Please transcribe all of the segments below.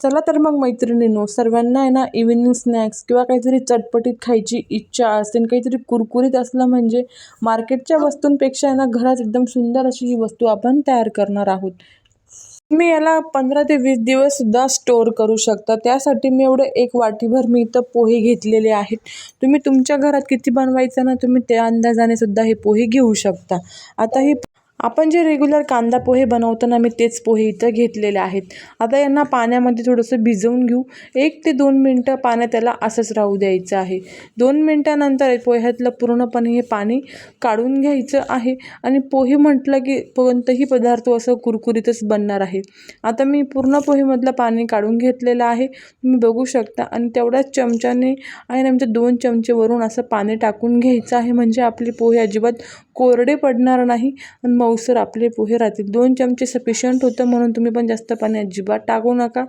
चला तर मग मैत्रिणींनो सर्वांना आहे ना इव्हिनिंग स्नॅक्स किंवा काहीतरी चटपटीत खायची इच्छा असते आणि काहीतरी कुरकुरीत असलं म्हणजे मार्केटच्या वस्तूंपेक्षा आहे ना घरात एकदम सुंदर अशी ही वस्तू आपण तयार करणार आहोत. तुम्ही याला पंधरा ते वीस दिवससुद्धा स्टोअर करू शकता. त्यासाठी मी एवढं एक वाटीभर मी इथं पोहे घेतलेले आहेत. तुम्ही तुमच्या घरात किती बनवायचं ना तुम्ही त्या अंदाजाने सुद्धा हे पोहे घेऊ शकता. आता ही आपण जे रेग्युलर कांदा पोहे बनवतो ना मी तेच पोहे इथं घेतलेले आहेत. आता यांना पाण्यामध्ये थोडंसं भिजवून घेऊ. एक ते दोन मिनटं पाण्यात त्याला असंच राहू द्यायचं आहे. दोन मिनटानंतर पोह्यातलं पूर्णपणे हे पाणी काढून घ्यायचं आहे आणि पोहे म्हटलं की कोणतंही पदार्थ असं कुरकुरीतच बनणार आहे. आता मी पूर्ण पोहेमधलं पाणी काढून घेतलेलं आहे. तुम्ही बघू शकता आणि तेवढ्याच चमच्याने आणि आमच्या दोन चमचेवरून असं पाणी टाकून घ्यायचं आहे. म्हणजे आपले पोहे अजिबात कोरडे पडणार नाही. आणि मऊसर आपले पोहे राहतील. दोन चमचे सफिशियंट होतं म्हणून तुम्ही पण जास्त पाणी अजिबात टाकू नका.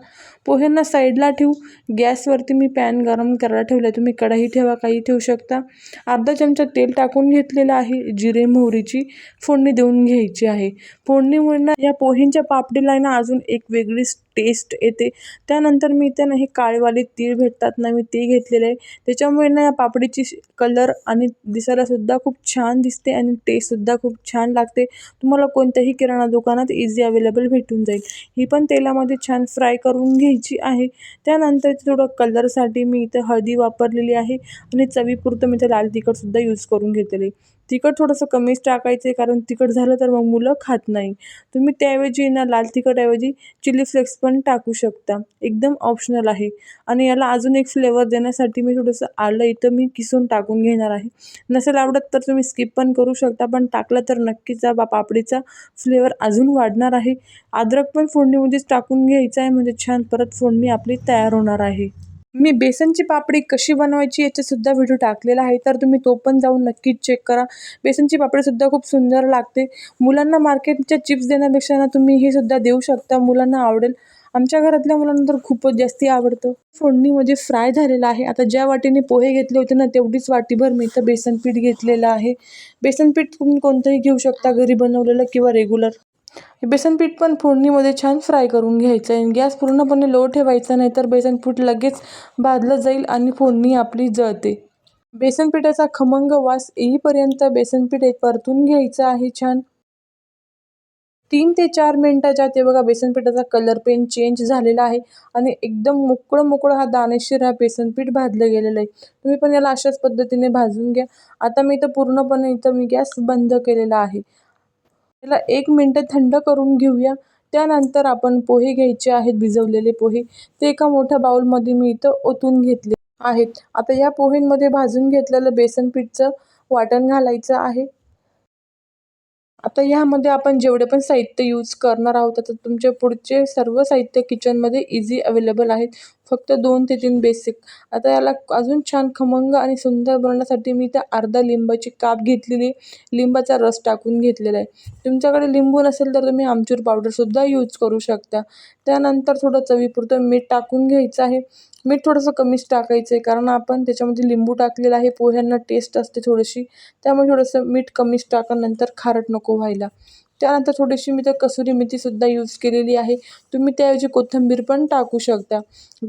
पोह्यांना साईडला ठेवू. गॅसवरती मी पॅन गरम करायला ठेवलं आहे तुम्ही कढाई ठेवा काही ठेवू शकता. अर्धा चमचा तेल टाकून घेतलेलं आहे. जिरे मोहरीची फोडणी देऊन घ्यायची आहे. फोडणीमुळे ना या पोह्यांच्या पापडीला आहे ना अजून एक वेगळीच टेस्ट येते. त्यानंतर मी इथे ना हे काळेवाले तीळ भेटतात ना मी ते घेतलेले आहे. त्याच्यामुळे ना या पापडीची कलर आणि दिसायलासुद्धा खूप छान दिसते आणि टेस्टसुद्धा खूप छान लागते. तुम्हाला कोणत्याही किराणा दुकानात इझी अवेलेबल भेटून जाईल. ही पण तेलामध्ये छान फ्राय करून घ्यायची आहे. त्यानंतर थोडं कलरसाठी मी इथं हळदी वापरलेली आहे. आणि चवीपुरतं मी इथं लाल तिखटसुद्धा यूज करून घेतलेली तिखट थोडंसं कमीच टाकायचं आहे कारण तिखट झालं तर मग मुलं खात नाही. तुम्ही त्याऐवजी ना लाल तिखटऐवजी चिली फ्लेक्स पण टाकू शकता. एकदम ऑप्शनल आहे. आणि याला अजून एक फ्लेवर देण्यासाठी मी थोडंसं आलं इथं मी किसून टाकून घेणार आहे. नसेल आवडत तर तुम्ही स्किप पण करू शकता पण टाकलं तर नक्कीच बा पापडीचा फ्लेवर अजून वाढणार आहे. अद्रक पण फोडणीमध्येच टाकून घ्यायचा आहे म्हणजे छान. परत फोडणी आपली तयार होणार आहे. मी बेसनची पापडी कशी बनवायची याचासुद्धा व्हिडिओ टाकलेला आहे. तर तुम्ही तो पण जाऊन नक्कीच चेक करा. बेसनची पापडीसुद्धा खूप सुंदर लागते. मुलांना मार्केटच्या चिप्स देण्यापेक्षा ना तुम्ही हे सुद्धा देऊ शकता. मुलांना आवडेल. आमच्या घरातल्या मुलांना तर खूपच जास्ती आवडतं. फोडणीमध्ये फ्राय झालेलं आहे. आता ज्या वाटीने पोहे घेतले होते ना तेवढीच वाटीभर मी इथं बेसन पीठ घेतलेलं आहे. बेसन पीठ तुम्ही कोणतंही घेऊ शकता घरी बनवलेलं किंवा रेग्युलर बेसनपीठ पण फोडणीमध्ये छान फ्राय करून घ्यायचं आहे. गॅस पूर्णपणे लो ठेवायचा नाही तर बेसनपीठ लगेच भाजलं जाईल आणि फोडणी आपली जळते. बेसन पिठाचा खमंग वास येईपर्यंत बेसनपीठ एक परतून घ्यायचं आहे छान. तीन ते चार मिनटाच्या ते बघा बेसन पिठाचा कलर पेन चेंज झालेला आहे आणि एकदम मोकळं मोकळं हा दानेशीर हा बेसनपीठ भाजलं गेलेलं आहे. तुम्ही पण याला अशाच पद्धतीने भाजून घ्या. आता मी इथं पूर्णपणे इथं मी गॅस बंद केलेला आहे. त्याला एक मिनटं थंड करून घेऊया. त्यानंतर आपण पोहे घ्यायचे आहेत भिजवलेले पोहे. ते एका मोठ्या बाउलमध्ये मी इथं ओतून घेतले आहेत. आता या पोहेंमध्ये भाजून घेतलेलं बेसन पीठचं वाटण घालायचं आहे. आता ह्यामध्ये आपण जेवढे पण साहित्य यूज करणार आहोत आता तुमचे पुढचे सर्व साहित्य किचनमध्ये इझी अवेलेबल आहेत. फक्त दोन ते तीन बेसिक आता याला अजून छान खमंग आणि सुंदर बनवण्यासाठी मी त्या अर्धा लिंबाची काप घेतलेली लिंबाचा रस टाकून घेतलेला आहे. तुमच्याकडे लिंबू नसेल तर तुम्ही आमचूर पावडरसुद्धा यूज करू शकता. त्यानंतर थोडं चवीपुरतं मीठ टाकून घ्यायचं आहे. मीठ थोडंसं कमीच टाकायचं आहे कारण आपण त्याच्यामध्ये लिंबू टाकलेलं आहे. पोह्यांना टेस्ट असते थोडीशी. त्यामुळे थोडंसं मीठ कमीच टाका नंतर खारट नको व्हायला. त्यानंतर थोडीशी मी तर कसुरी मेथीसुद्धा यूज केलेली आहे. तुम्ही त्याऐवजी कोथिंबीर पण टाकू शकता.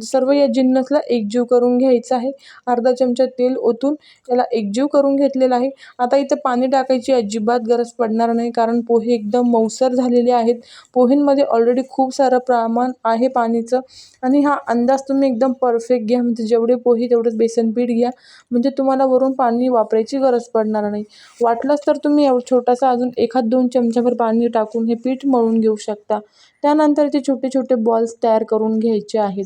सर्व या जिन्नसला एकजीव करून घ्यायचं आहे. अर्धा चमचा तेल ओतून याला एकजीव करून घेतलेला आहे. आता इथं पाणी टाकायची अजिबात गरज पडणार नाही कारण पोहे एकदम मऊसर झालेले आहेत. पोहेंमध्ये ऑलरेडी खूप सारं प्रमाण आहे पाणीचं. आणि हा अंदाज तुम्ही एकदम परफेक्ट घ्या. म्हणजे जेवढे पोहे तेवढंच बेसन पीठ घ्या. म्हणजे तुम्हाला वरून पाणी वापरायची गरज पडणार नाही. वाटलंच तर तुम्ही एव छोटासा अजून एखाद दोन चमच्यावर पाणी टाकून हे पीठ मळून घेऊ शकता. त्यानंतर ते छोटे छोटे बॉल्स तयार करून घ्यायचे आहेत.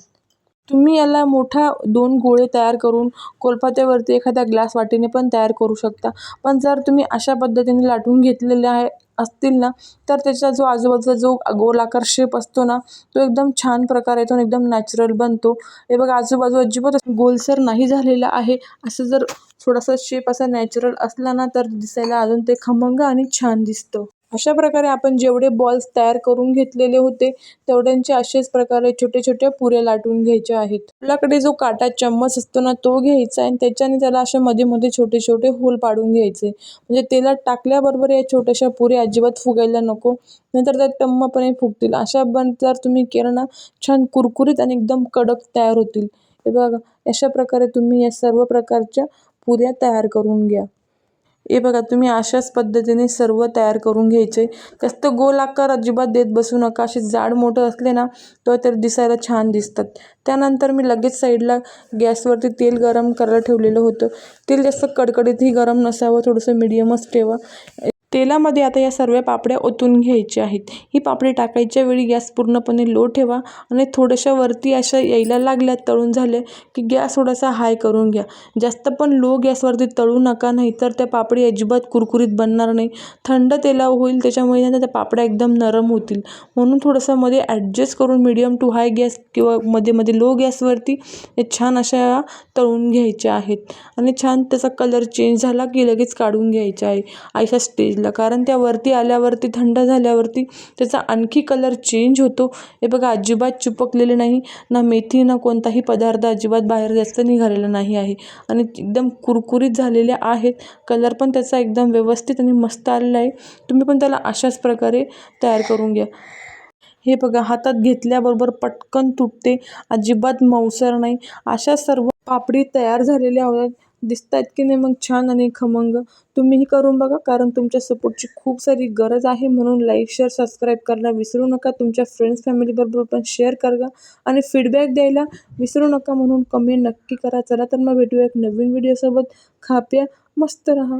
तुम्ही याला मोठा दोन गोळे तयार करून कोलपात्यावरती एखाद्या ग्लास वाटीने पण तयार करू शकता. पण जर तुम्ही अशा पद्धतीने लाटून घेतलेले आहे असतील ना तर त्याचा जो आजूबाजूचा जो गोलाकार शेप असतो ना तो एकदम छान प्रकारे येतो आणि एकदम नॅचरल बनतो. हे बघा आजूबाजू अजिबात गोलसर नाही झालेला आहे. असं जर थोडासा शेप असा नॅचरल असला ना तर दिसायला अजून ते खमंग आणि छान दिसतं. अशा प्रकारे आपण जेवढे बॉल्स तयार करून घेतलेले होते तेवढ्यांचे असेच प्रकारे छोटे छोटे पुऱ्या लाटून घ्यायचे आहेत. आपल्याकडे जो काटा चम्मच असतो ना तो घ्यायचा आणि त्याच्याने त्याला असे मध्ये मध्ये छोटे छोटे होल पाडून घ्यायचे. म्हणजे तेलात टाकल्याबरोबर या छोट्याशा पुऱ्या अजिबात फुगायला नको नंतर त्या टम्मपणे फुगतील. अशा बन जर तुम्ही केलं ना छान कुरकुरीत आणि एकदम कडक तयार होतील. हे बघा अशा प्रकारे तुम्ही या सर्व प्रकारच्या पुऱ्या तयार करून घ्या. हे बघा तुम्ही अशाच पद्धतीने सर्व तयार करून घ्यायचे. जास्त गोल आकार अजिबात देत बसू नका. असे जाड मोठं असले ना तो तर दिसायला छान दिसतात. त्यानंतर मी लगेच साईडला गॅसवरती तेल गरम करायला ठेवलेलं होतं. तेल जास्त कडकडीतही गरम नसावं थोडंसं मिडियमच ठेवा. तेलामध्ये आता या सर्व पापड्या ओतून घ्यायच्या आहेत. ही पापडी टाकायच्या वेळी गॅस पूर्णपणे लो ठेवा आणि थोड्याशा वरती अशा यायला लागल्या तळून झाले की गॅस थोडासा हाय करून घ्या. जास्त पण लो गॅसवरती तळू नका नाही तर त्या पापडी अजिबात कुरकुरीत बनणार नाही. थंड तेला होईल त्याच्यामुळे ना त्या पापड्या एकदम नरम होतील. म्हणून थोडंसं मध्ये ॲडजस्ट करून मिडियम टू हाय गॅस किंवा मध्ये मध्ये लो गॅसवरती हे छान अशा तळून घ्यायच्या आहेत. आणि छान त्याचा कलर चेंज झाला की लगेच काढून घ्यायचा आहे. अशा स्टेजला कारण त्या वरती आल्यावरती थंड झाल्यावरती त्याचा आणखी कलर चेंज होतो. हे बघा अजिबात चिपकलेले नाही. ना मेथी ना कोणताही पदार्थ अजिबात बाहेर जास्त निघालेला नाही आहे. आणि एकदम कुरकुरीत झालेल्या आहेत. कलर पण त्याचा एकदम व्यवस्थित आणि मस्त आलेला आहे. तुम्ही पण त्याला अशाच प्रकारे तयार करून घ्या. हे बघा हातात घेतल्याबरोबर पटकन तुटते. अजिबात मऊसर नाही. अशा सर्व पापडी तयार झालेल्या होतात दिसत आहेत की नाही मग छान आणि खमंग. तुम्हीही करून बघा कारण तुमच्या सपोर्टची खूप सारी गरज आहे. म्हणून लाईक शेअर सबस्क्राईब करायला विसरू नका. तुमच्या फ्रेंड्स फॅमिलीबरोबर पण शेअर करा आणि फीडबॅक द्यायला विसरू नका. म्हणून कमेंट नक्की करा. चला तर मग भेटूया एक नवीन व्हिडिओसोबत खाप्या मस्त रहा.